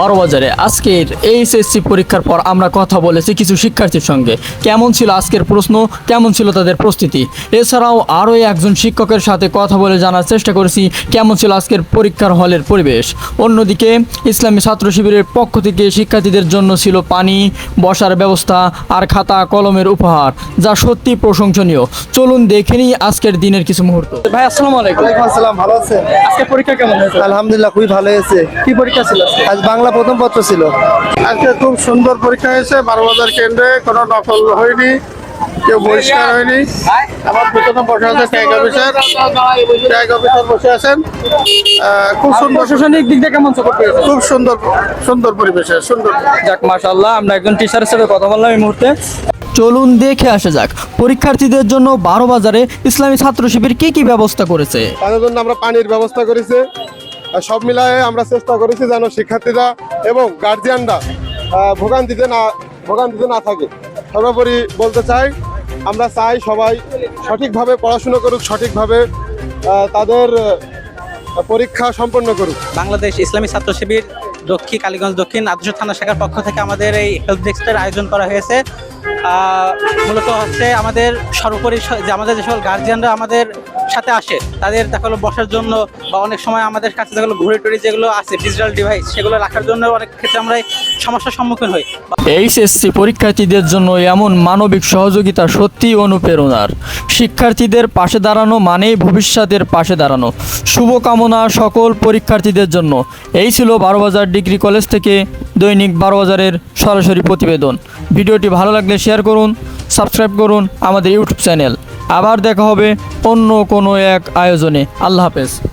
বারো বাজারে। আজকের এইচএসসি পরীক্ষার পর আমরা কথা বলেছি কিছু শিক্ষার্থীর সঙ্গে। কেমন ছিল আজকের প্রশ্ন? কেমন ছিল তাদের প্রস্তুতি? এছাড়াও আরও একজন শিক্ষকের সাথে কথা বলে জানার চেষ্টা করেছি কেমন ছিল আজকের পরীক্ষার হলের পরিবেশ? অন্যদিকে ইসলামী ছাত্র শিবিরের পক্ষ থেকে শিক্ষার্থীদের জন্য ছিল পানি বসার ব্যবস্থা আর খাতা কলমের উপহার যা সত্যি প্রশংসনীয়। চলুন দেখে নিই আজকের দিনের কিছু মুহূর্ত। ভাই আসসালামু আলাইকুম। আসসালাম ভালো আছেন? আজকে পরীক্ষা কেমন হয়েছে? আলহামদুলিল্লাহ খুবই ভালো হয়েছে। কি পরীক্ষা ছিল আজ বাংলা প্রথম পত্র ছিল। আজকে খুব সুন্দর পরীক্ষা হয়েছে বারো বাজার কেন্দ্রে কোনো নকল হয়নি কেউ বহিষ্কার হয়নি। আমার পিছনে বসে আছে ট্যাগ অফিসার। ট্যাগ অফিসার বসে আছেন। খুব সুন্দর প্রশাসনিক দিক দিয়ে কেমন সাপোর্ট পেয়েছে খুব সুন্দর সুন্দর পরিবেশে সুন্দর। যাক মাশাআল্লাহ আমরা একজন টিচারের সাথে কথা বললাম এই মুহূর্তে। চলুন দেখে আসা যাক পরীক্ষার্থীদের জন্য বারো বাজারে ইসলামী ছাত্র শিবির কি কি ব্যবস্থা করেছে? তাদের জন্য আমরা পানির ব্যবস্থা করেছি। সব মিলায়ে আমরা চেষ্টা করেছি যেন শিক্ষার্থীরা এবং গার্জিয়ানরা ভোগান্তিতে না ভোগান্তিতে না থাকে। সর্বোপরি বলতে চাই, আমরা চাই সবাই সঠিকভাবে পড়াশুনো করুক, সঠিকভাবে তাদের পরীক্ষা সম্পন্ন করুক। বাংলাদেশ ইসলামী ছাত্র শিবির দক্ষিণ কালীগঞ্জ দক্ষিণ আদর্শ থানা শাখার পক্ষ থেকে আমাদের এই হেলথ ডেস্কের আয়োজন করা হয়েছে। মূলত হচ্ছে আমাদের সর্বোপরি যে আমাদের যে সকল গার্জিয়ানরা আমাদের সাথে আসে। তাদের দেখা বসার জন্য বা অনেক সময় আমাদের কাছে দেখা গেলো ঘুরে টুরি যেগুলো আছে ডিজিটাল ডিভাইস সেগুলো রাখার জন্য অনেক ক্ষেত্রে আমরা সমস্যার সম্মুখীন হই। এইচএসসি পরীক্ষার্থীদের জন্য এমন মানবিক সহযোগিতা সত্যিই অনুপ্রেরণার। শিক্ষার্থীদের পাশে দাঁড়ানো মানেই ভবিষ্যতের পাশে দাঁড়ানো। শুভকামনা সকল পরীক্ষার্থীদের জন্য। এই ছিল বারোবাজার ডিগ্রি কলেজ থেকে দৈনিক বারোবাজারের সরাসরি প্রতিবেদন। ভিডিওটি ভালো লাগলে শেয়ার করুন, সাবস্ক্রাইব করুন আমাদের ইউটিউব চ্যানেল। আবার দেখা হবে অন্য কোনো এক আয়োজনে। আল্লাহ হাফেজ।